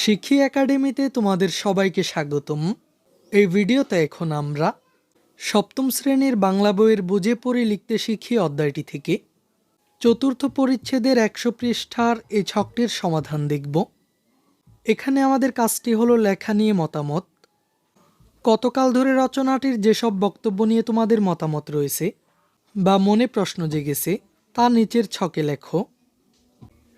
শিখি একাডেমিতে তোমাদের সবাইকে স্বাগতম। এই ভিডিওতে এখন আমরা সপ্তম শ্রেণির বাংলা বইয়ের বুঝে পড়ে লিখতে শিখি অধ্যায়টি থেকে। চতুর্থ পরিচ্ছেদের একশো পৃষ্ঠার এই ছকটির সমাধান দেখব। এখানে আমাদের কাজটি হলো লেখা নিয়ে মতামত। কতকাল ধরে রচনাটির যেসব বক্তব্য নিয়ে তোমাদের মতামত রয়েছে বা মনে প্রশ্ন জেগেছে, তা নিচের ছকে লেখো।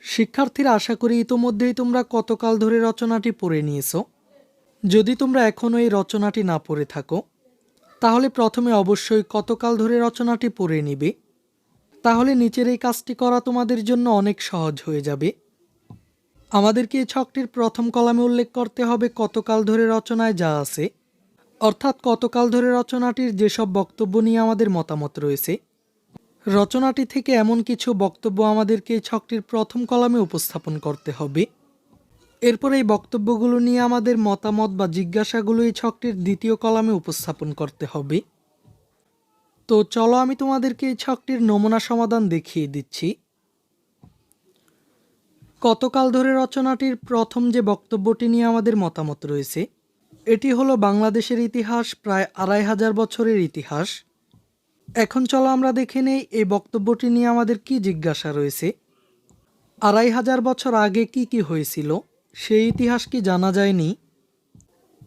শিক্ষার্থীরা আশা করি ইতোমধ্যেই তোমরা কতকাল ধরে রচনাটি পড়ে নিয়েছো। যদি তোমরা এখনও এই রচনাটি না পড়ে থাকো, তাহলে প্রথমে অবশ্যই কতকাল ধরে রচনাটি পড়ে নিবে। তাহলে নিচের এই কাজটি করা তোমাদের জন্য অনেক সহজ হয়ে যাবে। আমাদেরকে এই ছকটির প্রথম কলামে উল্লেখ করতে হবে কতকাল ধরে রচনায় যা আছে। অর্থাৎ কতকাল ধরে রচনাটির যেসব বক্তব্য নিয়ে আমাদের মতামত রয়েছে রচনাটি থেকে এমন কিছু বক্তব্য আমাদেরকে এই ছকটির প্রথম কলামে উপস্থাপন করতে হবে। এরপর এই বক্তব্যগুলো নিয়ে আমাদের মতামত বা জিজ্ঞাসাগুলো এই ছকটির দ্বিতীয় কলামে উপস্থাপন করতে হবে। তো চলো আমি তোমাদেরকে এই ছকটির নমুনা সমাধান দেখিয়ে দিচ্ছি। কতকাল ধরে রচনাটির প্রথম যে বক্তব্যটি নিয়ে আমাদের মতামত রয়েছে, এটি হলো বাংলাদেশের ইতিহাস প্রায় আড়াই হাজার বছরের ইতিহাস। এখন চলো আমরা দেখে নেই এই বক্তব্যটি নিয়ে আমাদের কি জিজ্ঞাসা রয়েছে। আড়াই হাজার বছর আগে কি কি হয়েছিল, সেই ইতিহাস কি জানা যায়নি?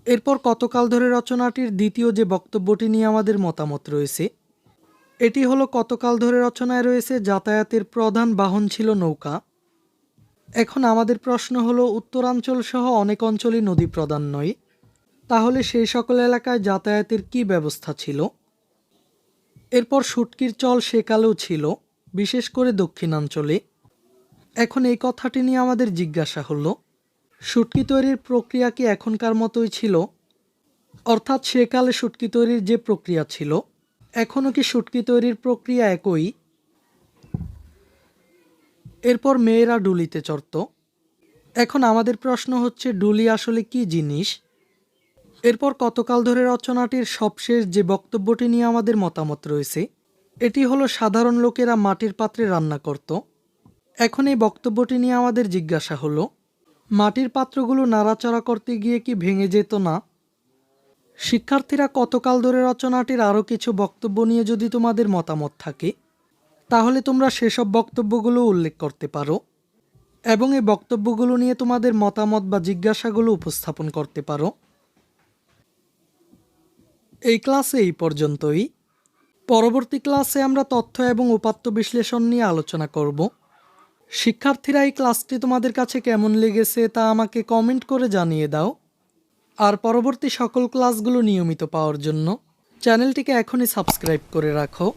এরপর কতকাল ধরে রচনাটির দ্বিতীয় যে বক্তব্যটি নিয়ে আমাদের মতামত রয়েছে, এটি হলো কতকাল ধরে রচনায় রয়েছে যাতায়াতের প্রধান বাহন ছিল নৌকা। এখন আমাদের প্রশ্ন হলো, উত্তরাঞ্চল সহ অনেক অঞ্চলই নদী প্রধান নয়, তাহলে সেই সকল এলাকায় যাতায়াতের কি ব্যবস্থা ছিল? এরপর শুটকির চল সেকালেও ছিল, বিশেষ করে দক্ষিণাঞ্চলে। এখন এই কথাটি নিয়ে আমাদের জিজ্ঞাসা হলো, শুটকি তৈরির প্রক্রিয়া কি এখনকার মতোই ছিল? অর্থাৎ সেকালে শুটকি তৈরির যে প্রক্রিয়া ছিল এখনও কি শুটকি তৈরির প্রক্রিয়া একই? এরপর মেয়েরা ডুলিতে চড়ত। এখন আমাদের প্রশ্ন হচ্ছে, ডুলি আসলে কি জিনিস? এরপর কতকাল ধরে রচনাটির সবশেষ যে বক্তব্যটি নিয়ে আমাদের মতামত রয়েছে, এটি হলো সাধারণ লোকেরা মাটির পাত্রে রান্না করত। এখন এই বক্তব্যটি নিয়ে আমাদের জিজ্ঞাসা হলো, মাটির পাত্রগুলো নাড়াচাড়া করতে গিয়ে কি ভেঙে যেত না? শিক্ষার্থীরা কতকাল ধরে রচনাটির আরও কিছু বক্তব্য নিয়ে যদি তোমাদের মতামত থাকে, তাহলে তোমরা সেসব বক্তব্যগুলো উল্লেখ করতে পারো এবং এই বক্তব্যগুলো নিয়ে তোমাদের মতামত বা জিজ্ঞাসাগুলো উপস্থাপন করতে পারো। এই ক্লাসে এই পর্যন্তই। পরবর্তী ক্লাসে আমরা তথ্য এবং উপাত্ত বিশ্লেষণ নিয়ে আলোচনা করব। শিক্ষার্থীরা এই ক্লাসটি তোমাদের কাছে কেমন লেগেছে তা আমাকে কমেন্ট করে জানিয়ে দাও। আর পরবর্তী সকল ক্লাসগুলো নিয়মিত পাওয়ার জন্য চ্যানেলটিকে এখনই সাবস্ক্রাইব করে রাখো।